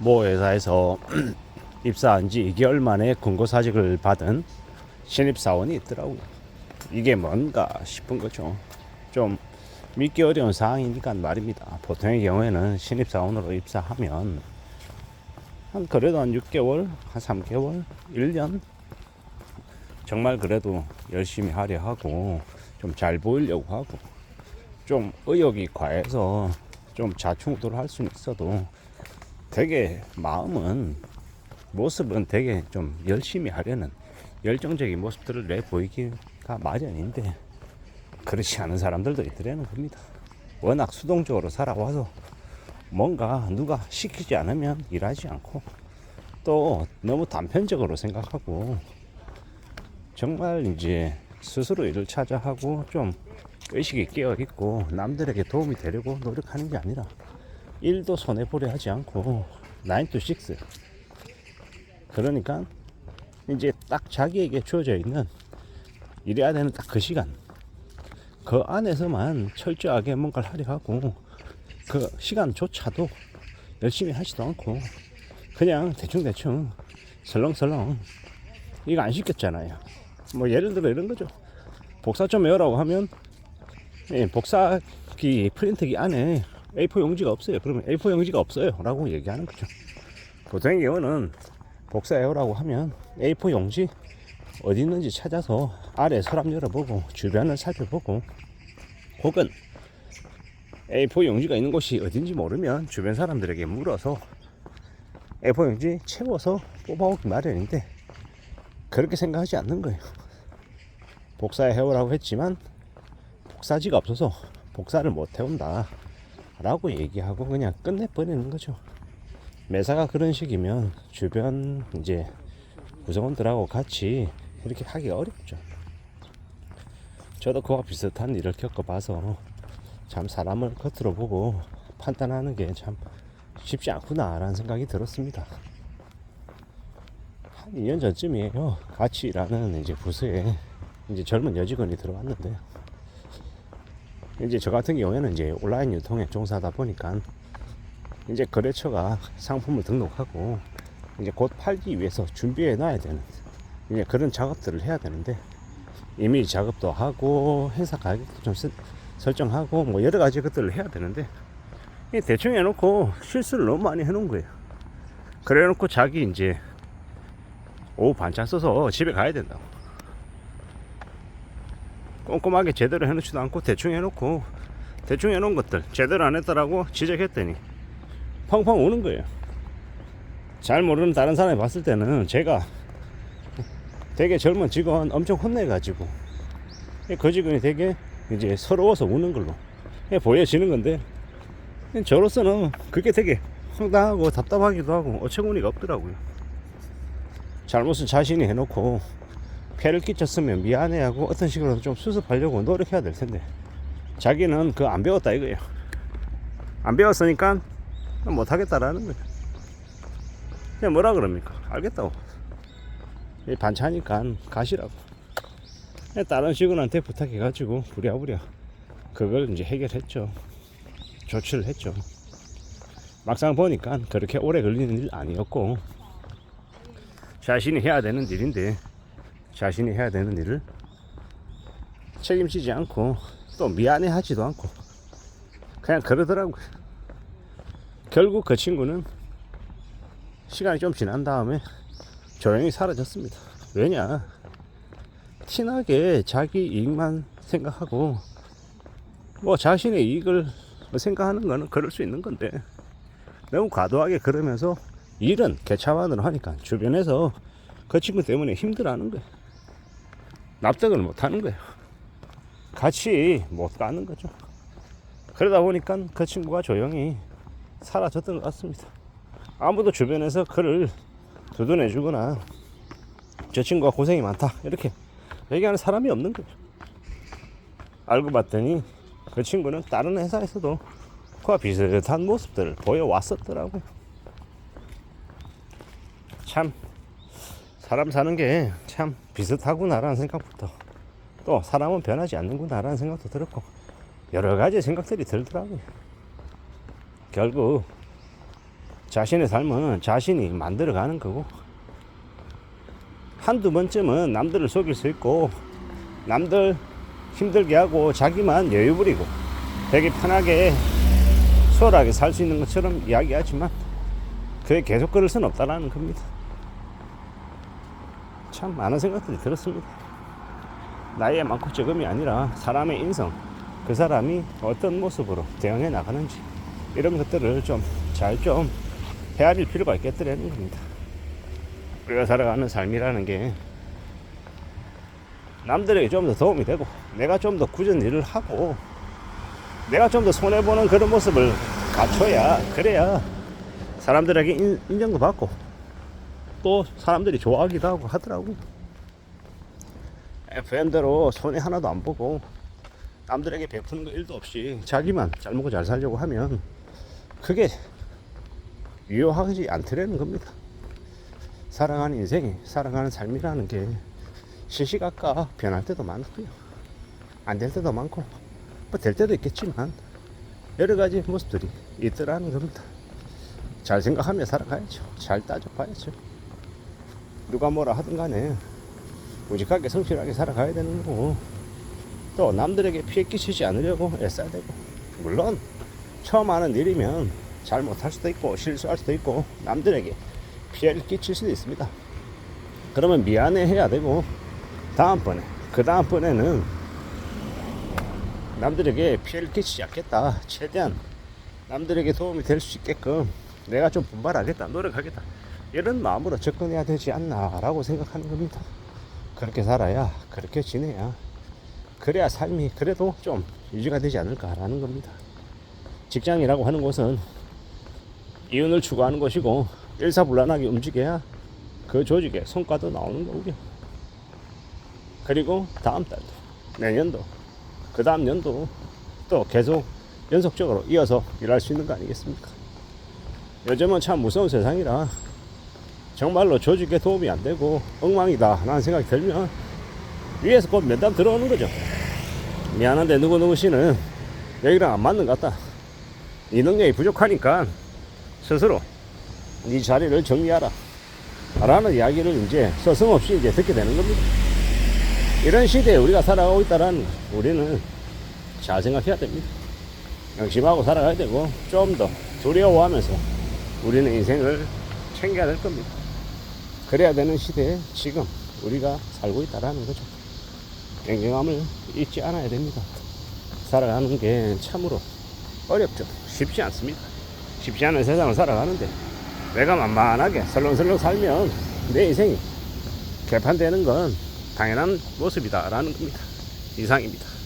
모 회사에서 입사한 지 2개월 만에 권고사직을 받은 신입사원이 있더라고요. 이게 뭔가 싶은 거죠. 좀 믿기 어려운 상황이니까 말입니다. 보통의 경우에는 신입사원으로 입사하면 한 그래도 한 6개월, 한 3개월, 1년 정말 그래도 열심히 하려 하고 좀 잘 보이려고 하고 좀 의욕이 과해서 좀 좌충우돌 할 수는 있어도 되게 마음은 모습은 되게 좀 열심히 하려는 열정적인 모습들을 내 보이기가 마련인데 그렇지 않은 사람들도 있더라는 겁니다. 워낙 수동적으로 살아와서 뭔가 누가 시키지 않으면 일하지 않고 또 너무 단편적으로 생각하고 정말 이제 스스로 일을 찾아 하고 좀 의식이 깨어 있고 남들에게 도움이 되려고 노력하는 게 아니라 일도 손해 보려 하지 않고 9 to 6 그러니까 이제 딱 자기에게 주어져 있는 일해야 되는 딱 그 시간. 그 안에서만 철저하게 뭔가를 하려 하고 그 시간조차도 열심히 하지도 않고 그냥 대충대충 설렁설렁 이거 안 시켰잖아요. 뭐 예를 들어 이런 거죠. 복사 좀 외우라고 하면 예, 복사기 프린트기 안에 A4 용지가 없어요. 그러면 A4 용지가 없어요. 라고 얘기하는 거죠. 보통의 경우는 복사 외우라고 하면 A4 용지 어디 있는지 찾아서 아래 서랍 열어보고 주변을 살펴보고 혹은 A4 용지가 있는 곳이 어딘지 모르면 주변 사람들에게 물어서 A4 용지 채워서 뽑아오기 마련인데 그렇게 생각하지 않는 거예요. 복사해 해오라고 했지만 복사지가 없어서 복사를 못 해온다 라고 얘기하고 그냥 끝내버리는 거죠. 매사가 그런 식이면 주변 이제 구성원들하고 같이 이렇게 하기 어렵죠. 저도 그와 비슷한 일을 겪어봐서 참 사람을 겉으로 보고 판단하는 게 참 쉽지 않구나라는 생각이 들었습니다. 한 2년 전쯤이에요. 같이 일하는 이제 부서에 이제 젊은 여직원이 들어왔는데 이제 저 같은 경우에는 이제 온라인 유통에 종사하다 보니까 이제 거래처가 상품을 등록하고 이제 곧 팔기 위해서 준비해 놔야 되는 이제 그런 작업들을 해야 되는데 이미 작업도 하고 행사 가격도 좀 쓰- 설정하고 뭐 여러 가지 것들을 해야 되는데 이 대충 해놓고 실수를 너무 많이 해놓은 거예요. 그래 놓고 자기 이제 오후 반찬 써서 집에 가야 된다고. 꼼꼼하게 제대로 해놓지도 않고 대충 해놓고 대충 해놓은 것들 제대로 안 했더라고 지적했더니 펑펑 우는 거예요. 잘 모르는 다른 사람이 봤을 때는 제가 되게 젊은 직원 엄청 혼내가지고 그 직원이 되게 이제 서러워서 우는 걸로 보여지는 건데 저로서는 그게 되게 황당하고 답답하기도 하고 어처구니가 없더라고요. 잘못은 자신이 해놓고 폐를 끼쳤으면 미안해하고 어떤 식으로 좀 수습하려고 노력해야 될 텐데 자기는 그 안 배웠다 이거예요. 안 배웠으니까 못하겠다라는 거예요. 그냥 뭐라 그럽니까? 알겠다고. 이 반차니까 가시라고. 다른 직원한테 부탁해 가지고 부랴부랴 그걸 이제 해결했죠. 조치를 했죠. 막상 보니까 그렇게 오래 걸리는 일 아니었고 자신이 해야 되는 일인데 자신이 해야 되는 일을 책임지지 않고 또 미안해 하지도 않고 그냥 그러더라고요. 결국 그 친구는 시간이 좀 지난 다음에 조용히 사라졌습니다. 왜냐? 티나게 자기 이익만 생각하고 뭐 자신의 이익을 생각하는 거는 그럴 수 있는 건데 너무 과도하게 그러면서 일은 개차반으로 하니까 주변에서 그 친구 때문에 힘들어하는 거예요. 납득을 못 하는 거예요. 같이 못 가는 거죠. 그러다 보니까 그 친구가 조용히 사라졌던 것 같습니다. 아무도 주변에서 그를 두둔해 주거나 저 친구가 고생이 많다 이렇게 얘기하는 사람이 없는 거예요. 알고 봤더니 그 친구는 다른 회사에서도 그와 비슷한 모습들을 보여왔었더라고요. 참 사람 사는 게 참 비슷하구나라는 생각부터 또 사람은 변하지 않는구나라는 생각도 들었고 여러 가지 생각들이 들더라고요. 결국 자신의 삶은 자신이 만들어가는 거고 한두 번쯤은 남들을 속일 수 있고 남들 힘들게 하고 자기만 여유 부리고 되게 편하게 수월하게 살 수 있는 것처럼 이야기하지만 그게 계속 그럴 수는 없다라는 겁니다. 참 많은 생각들이 들었습니다. 나이에 많고 적음이 아니라 사람의 인성, 그 사람이 어떤 모습으로 대응해 나가는지 이런 것들을 좀잘좀 헤아릴 필요가 있겠더라는 겁니다. 우리가 살아가는 삶이라는 게 남들에게 좀 더 도움이 되고 내가 좀 더 굳은 일을 하고 내가 좀 더 손해보는 그런 모습을 갖춰야 그래야 사람들에게 인, 인정도 받고 또 사람들이 좋아하기도 하고 하더라고 FM대로 손해 하나도 안 보고 남들에게 베푸는 거 일도 없이 자기만 잘 먹고 잘 살려고 하면 그게 유효하지 않더라는 겁니다 살아가는 인생이 살아가는 삶이라는 게 시시각각 변할 때도 많고요. 안 될 때도 많고 뭐 될 때도 있겠지만 여러 가지 모습들이 있더라는 겁니다. 잘 생각하며 살아가야죠. 잘 따져봐야죠. 누가 뭐라 하든 간에 우직하게 성실하게 살아가야 되는 거고 또 남들에게 피해 끼치지 않으려고 애써야 되고 물론 처음 하는 일이면 잘 못할 수도 있고 실수할 수도 있고 남들에게 피해를 끼칠 수도 있습니다. 그러면 미안해 해야 되고 다음번에 그 다음번에는 남들에게 피해를 끼치지 않겠다. 최대한 남들에게 도움이 될 수 있게끔 내가 좀 분발하겠다. 노력하겠다. 이런 마음으로 접근해야 되지 않나라고 생각하는 겁니다. 그렇게 살아야 그렇게 지내야 그래야 삶이 그래도 좀 유지가 되지 않을까라는 겁니다. 직장이라고 하는 곳은 이윤을 추구하는 것이고 일사불란하게 움직여야 그 조직의 성과도 나오는 거고요. 그리고 다음 달도, 내년도, 그 다음 년도 또 계속 연속적으로 이어서 일할 수 있는 거 아니겠습니까? 요즘은 참 무서운 세상이라 정말로 조직에 도움이 안 되고 엉망이다 라는 생각이 들면 위에서 곧 면담 들어오는 거죠. 미안한데 누구누구 씨는 여기랑 안 맞는 것 같다. 이 능력이 부족하니까 스스로 네 자리를 정리하라. 라는 이야기를 이제 서슴없이 이제 듣게 되는 겁니다. 이런 시대에 우리가 살아가고 있다는 우리는 잘 생각해야 됩니다. 명심하고 살아가야 되고 좀 더 두려워하면서 우리는 인생을 챙겨야 될 겁니다. 그래야 되는 시대에 지금 우리가 살고 있다라는 거죠. 냉정함을 잊지 않아야 됩니다. 살아가는 게 참으로 어렵죠. 쉽지 않습니다. 쉽지 않은 세상을 살아가는데 내가 만만하게 설렁설렁 살면 내 인생이 개판되는 건 당연한 모습이다라는 겁니다. 이상입니다.